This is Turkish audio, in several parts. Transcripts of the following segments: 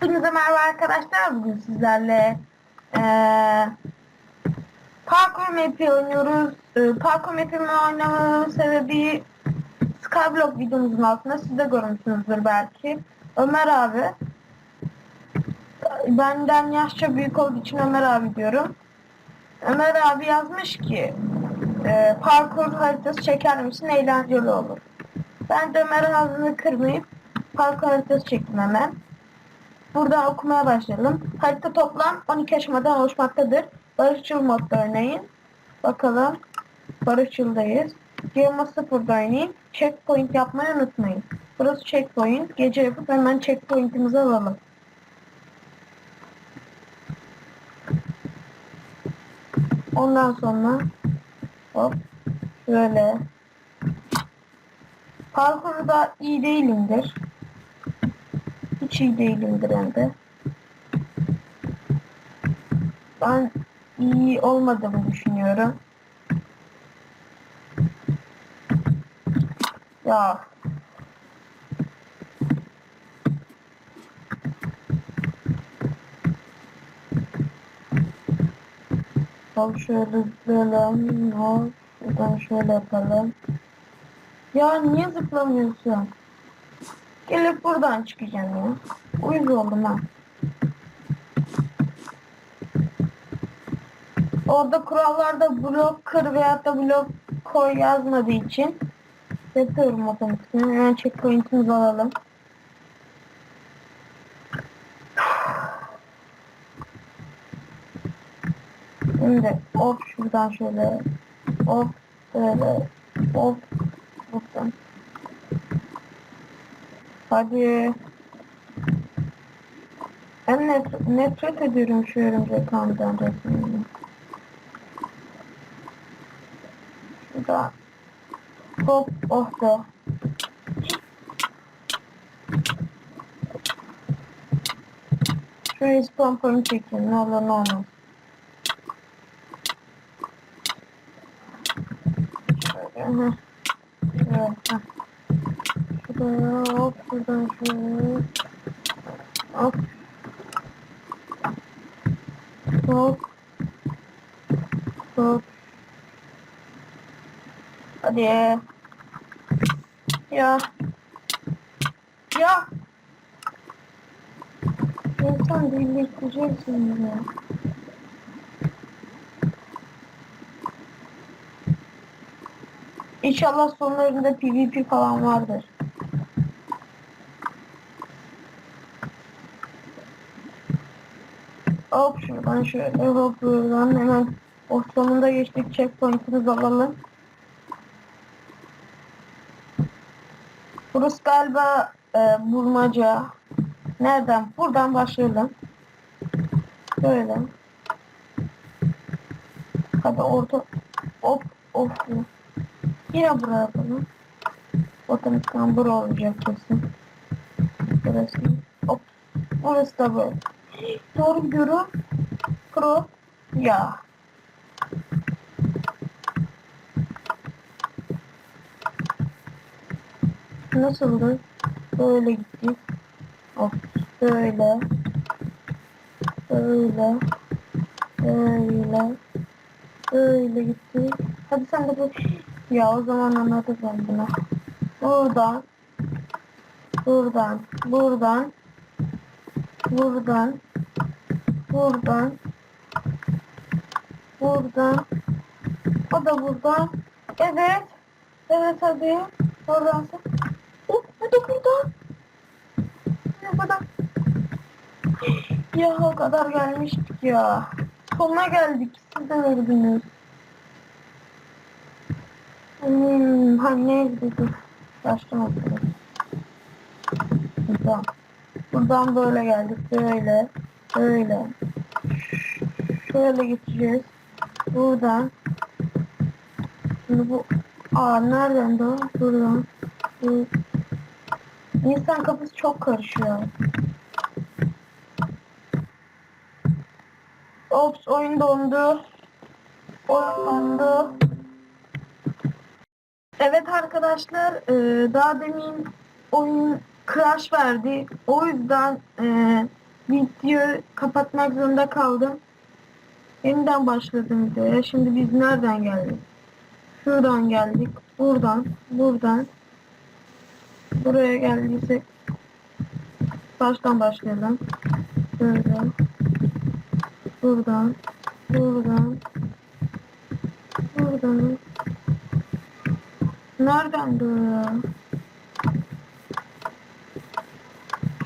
Hepinize merhaba arkadaşlar. Bugün sizlerle eee parkur map'i oynuyoruz. Eee, parkur map'imi oynamamın sebebi Skyblock videomuzun altında siz de görmüşsünüzdür belki. Ömer abi. Benden yaşça büyük olduğu için Ömer abi diyorum. Ömer abi yazmış ki eee, parkur haritası çeker misin eğlenceli olur. Ben de Ömer'in ağzını kırmayıp parkur haritası çektim hemen. Buradan okumaya başlayalım. Harita toplam 12 aşamadan oluşmaktadır. Barışçıl modda oynayın. Bakalım. Barışçıldayız. Yılma sıfırda oynayın. Checkpoint yapmayı unutmayın. Burası checkpoint. Gece yapıp hemen checkpointimizi alalım. Ondan sonra hop şöyle parkurda iyi değilimdir. İyi değilimdir hem de. Ben iyi olmadığımı düşünüyorum. Ya. Hop şöyle. Buradan şöyle yapalım. Ya niye zıplamıyorsun? Gelip buradan çıkacağım ya. Uyuz oldum ha. Orada kurallarda blok kır veyahut da blok koy yazmadığı için yapıyorum otomatikten. Hemen checkpoint'imizi alalım. Şimdi hop şuradan şöyle hop böyle hop buradan Hadi. Ben nef nefret ediyorum şu örümcek ağından resmini. Şurada. Hop oh be. Şuraya spam point çekeyim ne olur ne olmaz. Şöyle, heh. Şöyle, heh. Şuraya hop şuradan şöyle. Hop. Hop. Hop. Hadi. Ya. Ya. İnsan birleştireceksin ya. İnşallah sonlarında PvP falan vardır. Hop şuradan şöyle hop buradan hemen o sonunda geçtik checkpoint'imizi alalım. Burası galiba e, bulmaca. Nereden? Buradan başlayalım. Böyle. Hadi orta. Hop of. Yine buraya yapalım. Otomatikman bura olacak kesin. Burası. Hop. Burası da böyle. Görüyorum. Pro. Ya. Nasıldı? Böyle gittik. Hop. Böyle. Böyle. Böyle. Böyle gittik. Hadi sen de bu. Ya o zaman anladım ben. Buradan. Buradan. Buradan. Buradan. Buradan. Buradan. O da buradan. Evet. Evet hadi. Oradan. Oh, bu da buradan. Ne kadar. Ya o kadar gelmiştik ya. Sonuna geldik. Siz de gördünüz. Hmm, ha neydi dur. Okudum. Buradan. Buradan böyle geldik. Böyle. Böyle. Şöyle geçeceğiz. Buradan. Şimdi bu Aa nereden de? Buradan. Bu. İnsan kafası çok karışıyor. Ops oyun dondu. Oyun dondu. Evet arkadaşlar e, daha demin oyun crash verdi. O yüzden e, video kapatmak zorunda kaldım. Yeniden başladım videoya. Şimdi biz nereden geldik? Şuradan geldik. Buradan, buradan. Buraya geldiysek baştan başlayalım. Böyle. Buradan, buradan, buradan. Nereden böyle?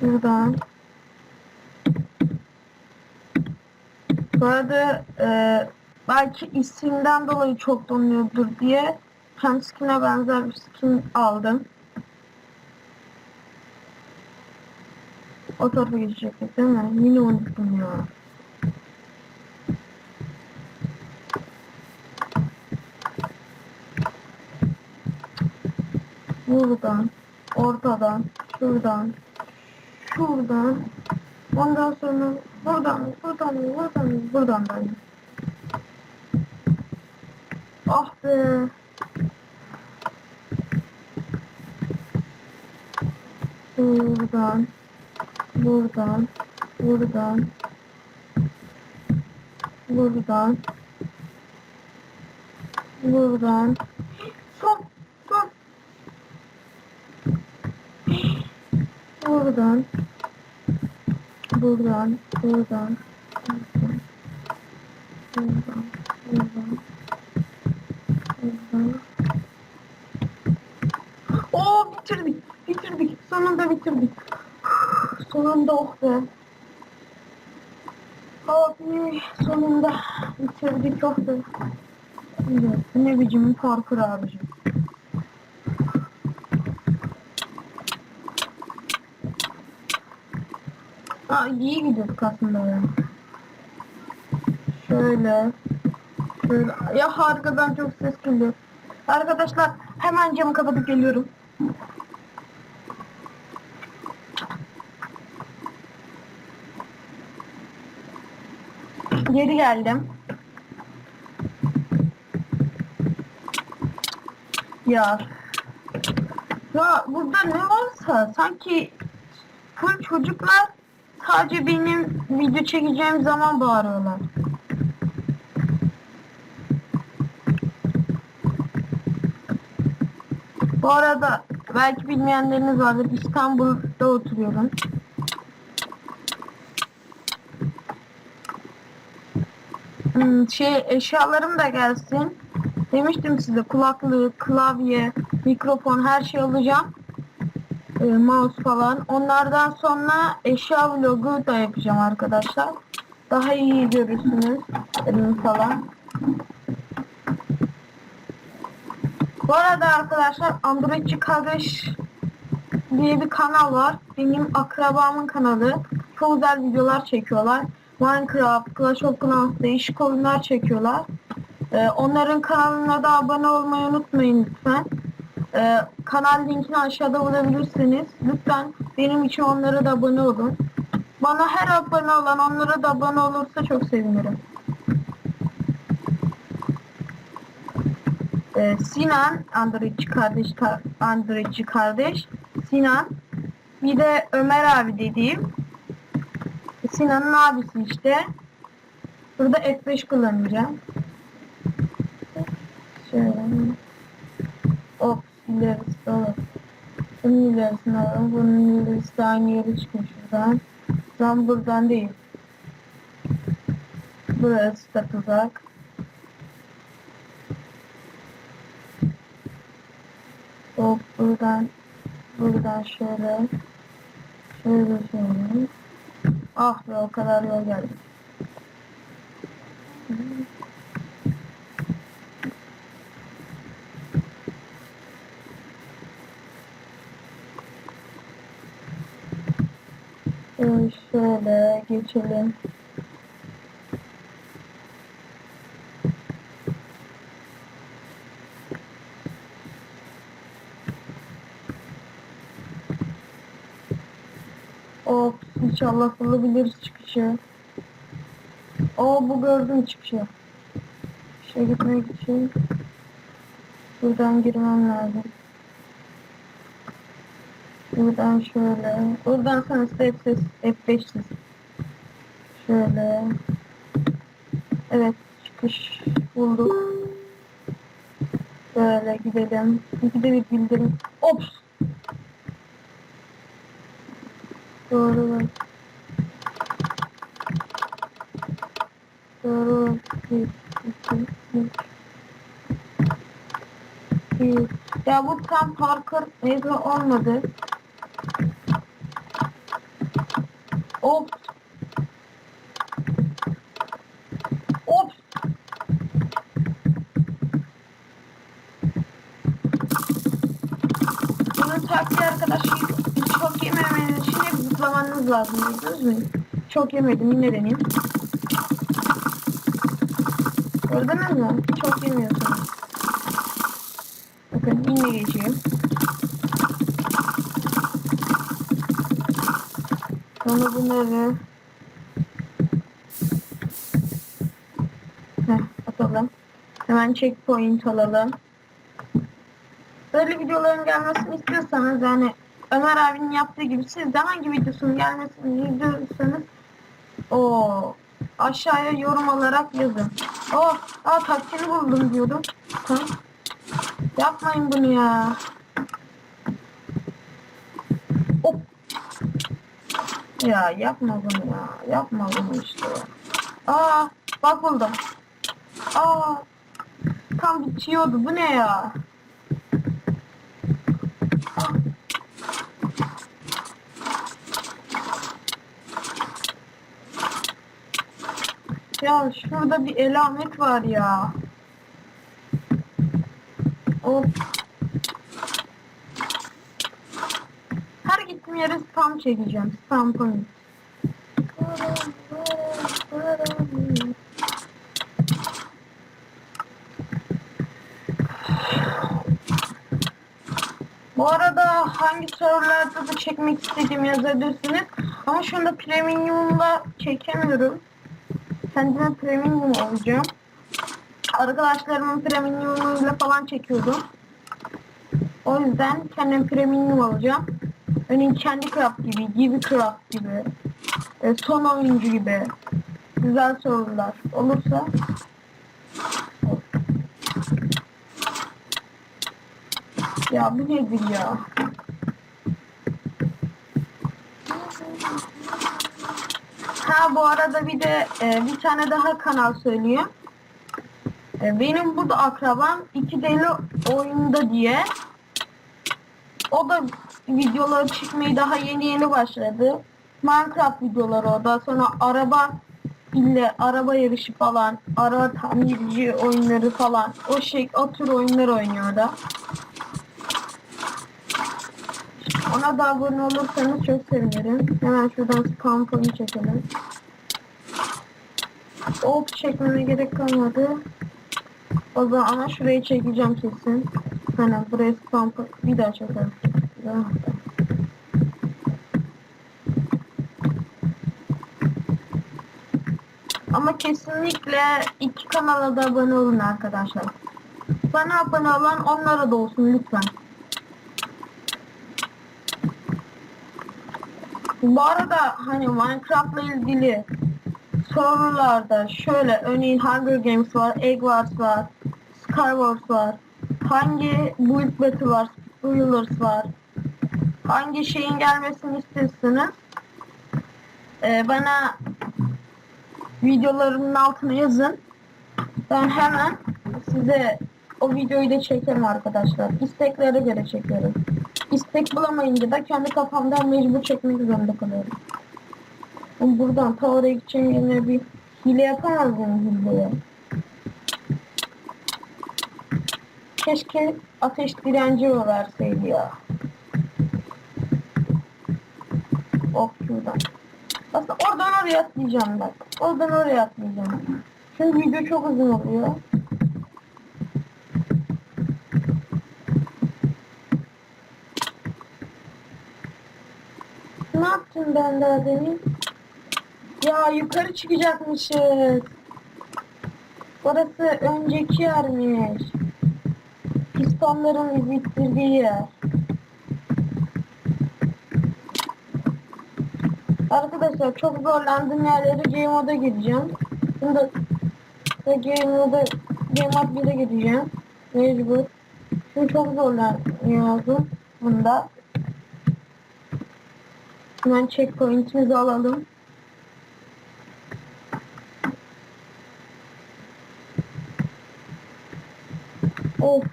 Şuradan. Bu arada e, belki isimden dolayı çok donuyordur diye hem skin'e benzer bir skin aldım. O tarafa geçecektik değil mi? Yine unuttum ya. Buradan, ortadan, şuradan, şuradan, ondan sonra buradan, buradan, buradan, buradan ben. Ah be. Buradan, buradan, buradan, buradan, buradan. Son, son. Buradan, buradan, buradan, buradan, buradan, buradan, buradan. Oo bitirdik, bitirdik. Sonunda bitirdik. Sonunda oh be. Abi sonunda bitirdik oh be. Ne biçim parkur abicim. Aa, iyi gidiyorduk aslında ya. Şöyle. Şöyle. Ya arkadan çok ses geliyor. Arkadaşlar hemen camı kapatıp geliyorum. Geri geldim. Ya. Ya burada ne varsa sanki full çocuklar sadece benim video çekeceğim zaman bağırıyorlar. Bu arada belki bilmeyenleriniz vardır. İstanbul'da oturuyorum. Hmm, şey eşyalarım da gelsin. Demiştim size kulaklık, klavye, mikrofon her şey alacağım. Ee, mouse falan. Onlardan sonra eşya vlogu da yapacağım arkadaşlar. Daha iyi görürsünüz ürün falan. Bu arada arkadaşlar Androidçi kardeş diye bir kanal var. Benim akrabamın kanalı. Çok güzel videolar çekiyorlar. Minecraft, Clash of Clans değişik oyunlar çekiyorlar. Ee, onların kanalına da abone olmayı unutmayın lütfen. Ee, kanal linkini aşağıda bulabilirsiniz. Lütfen benim için onlara da abone olun. Bana her abone olan onlara da abone olursa çok sevinirim. Ee, Sinan Androidçi kardeş Androidçi kardeş Sinan bir de Ömer abi dediğim Sinan'ın abisi işte burada F5 kullanacağım şöyle ilerisi falan bunun ilerisini alalım bunun ilerisi de aynı yere çıkmış şuradan ben buradan değil burası da tuzak. Hop buradan buradan şöyle şöyle şöyle ah be o kadar yol geldik Ee, şöyle geçelim Of inşallah bulabiliriz çıkışı. O bu gördüm çıkışı. Şey gitmek için buradan girmem lazım. Buradan şöyle. Buradan sonra step ses F5 ses. Şöyle. Evet çıkış bulduk. Böyle gidelim. İkide bir bildirim. Ops. Doğru. Doğru. Bir, iki, üç. Bir. Ya bu tam parkur neyse olmadı. Ops. Ops. Bunun taktiği arkadaşlar çok yememeniz için hep zıplamanız lazım. Gördünüz mü? Çok yemedim. Yine deneyeyim. Gördünüz mü? Çok yemiyorsunuz. Bakın yine geçeyim. Sonra bunları Heh, atalım. Hemen checkpoint alalım. Böyle videoların gelmesini istiyorsanız yani Ömer abinin yaptığı gibi siz de hangi videosunun gelmesini istiyorsanız o aşağıya yorum olarak yazın. Oh, aa taktiğini buldum diyordum. Ha? Yapmayın bunu ya. Ya yapma bunu ya. Yapma bunu işte. Aa bak buldum. Aa tam bitiyordu. Bu ne ya? Ya şurada bir elamet var ya. Of. Her gittiğim yere spam çekeceğim. Spam point. Bu arada hangi sorularda da çekmek istediğimi yazabilirsiniz. Ama şu anda premium'la çekemiyorum. Kendime premium olacağım. Arkadaşlarımın premium'uyla falan çekiyordum. O yüzden kendim premium alacağım. Örneğin kendi craft gibi, gibi craft gibi, e, son oyuncu gibi. Güzel sorular. Olursa? Ya bu nedir ya? Ha bu arada bir de e, bir tane daha kanal söyleyeyim. E, benim burada akrabam iki deli oyunda diye. O da videoları çıkmayı daha yeni yeni başladı. Minecraft videoları o sonra araba ile araba yarışı falan, araba tamirci oyunları falan o şey o tür oyunlar oynuyor da. Ona da abone olursanız çok sevinirim. Hemen şuradan spam point çekelim. Hop çekmeme gerek kalmadı. O zaman ama şurayı çekeceğim kesin. Hani buraya spam bir daha çekelim. Ama kesinlikle iki kanala da abone olun arkadaşlar. Bana abone olan onlara da olsun lütfen. Bu arada hani Minecraft'la ilgili sorularda şöyle örneğin Hunger Games var, Egg Wars var, Skywars var, hangi Build Battle var, Spoilers var, hangi şeyin gelmesini istiyorsanız e, bana videolarımın altına yazın. Ben hemen size o videoyu da çekerim arkadaşlar. İsteklere göre çekiyorum. İstek bulamayınca da kendi kafamdan mecbur çekmek zorunda kalıyorum. Ben buradan ta gideceğim yerine bir hile yapamaz mıyım hileye? Keşke ateş direnci verseydi ya. Oh şuradan. Aslında oradan oraya atlayacağım bak. Oradan oraya atlayacağım. Çünkü video çok uzun oluyor. Ne yaptım ben daha demin? Ya yukarı çıkacakmışız. Burası önceki yermiş. Pistonların bitirdiği yer. Arkadaşlar çok zorlandığım yerlere Game Mode'a gideceğim. Bunda ve Game Mode'a Game Mode 1'e gideceğim. Mecbur. Çünkü çok zorlanıyordum bunda. Hemen checkpoint'imizi alalım. Of.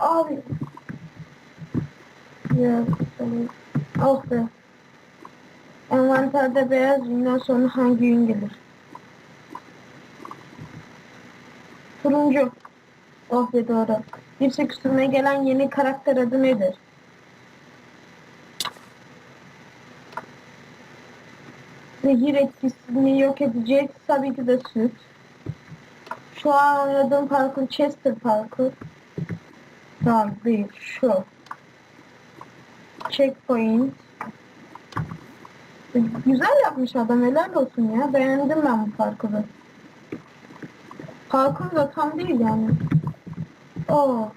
Abi. Ya. Oh be. Envanterde beyaz günden sonra hangi gün gelir? Turuncu. Oh be doğru. Bir sürmeye gelen yeni karakter adı nedir? Zehir etkisini yok edecek tabii ki de süt. Şu an oynadığım parkur Chester parkur. Tamam değil şu. Checkpoint. Güzel yapmış adam helal olsun ya. Beğendim ben bu parkuru. Parkur da tam değil yani. Oo.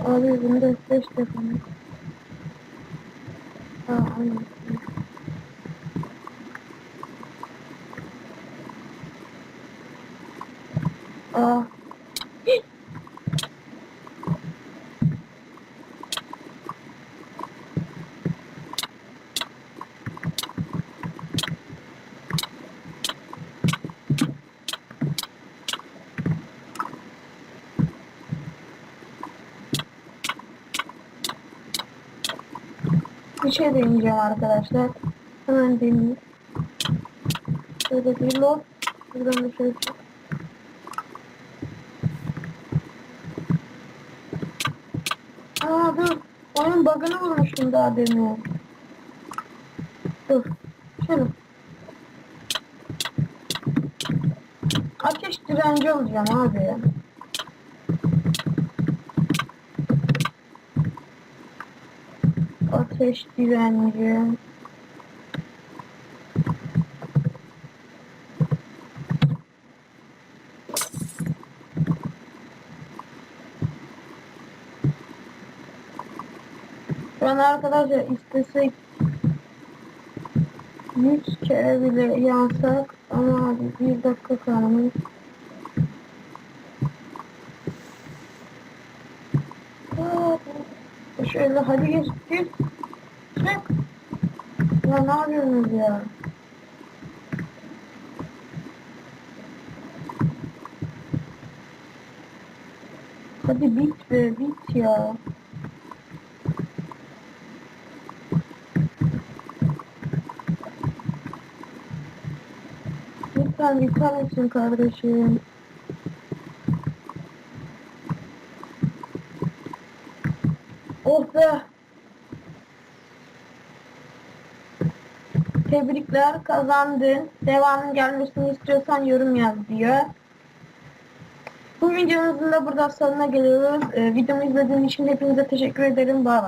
Abi bunda 5 defa. Aa, aynen. Aa. Bir şey deneyeceğim arkadaşlar. Hemen deneyeyim. Şöyle bir load. Buradan da şöyle. Aa dur. Oyun bug'ını vurmuştum daha demin. Dur. Şöyle. Ateş direnci olacağım abi. Ateş direnci. An arkadaşlar istesek 100 kere bile yansak ama abi bir dakika kalmış. Şöyle hadi geç gir. Ya ne yapıyorsunuz ya? Hadi bit be bit ya. Lütfen biter misin kardeşim? Oh be! Tebrikler kazandın. Devamın gelmesini istiyorsan yorum yaz diyor. Bu videomuzun da burada sonuna geliyoruz. Ee, videomu izlediğiniz için hepinize teşekkür ederim. Bay.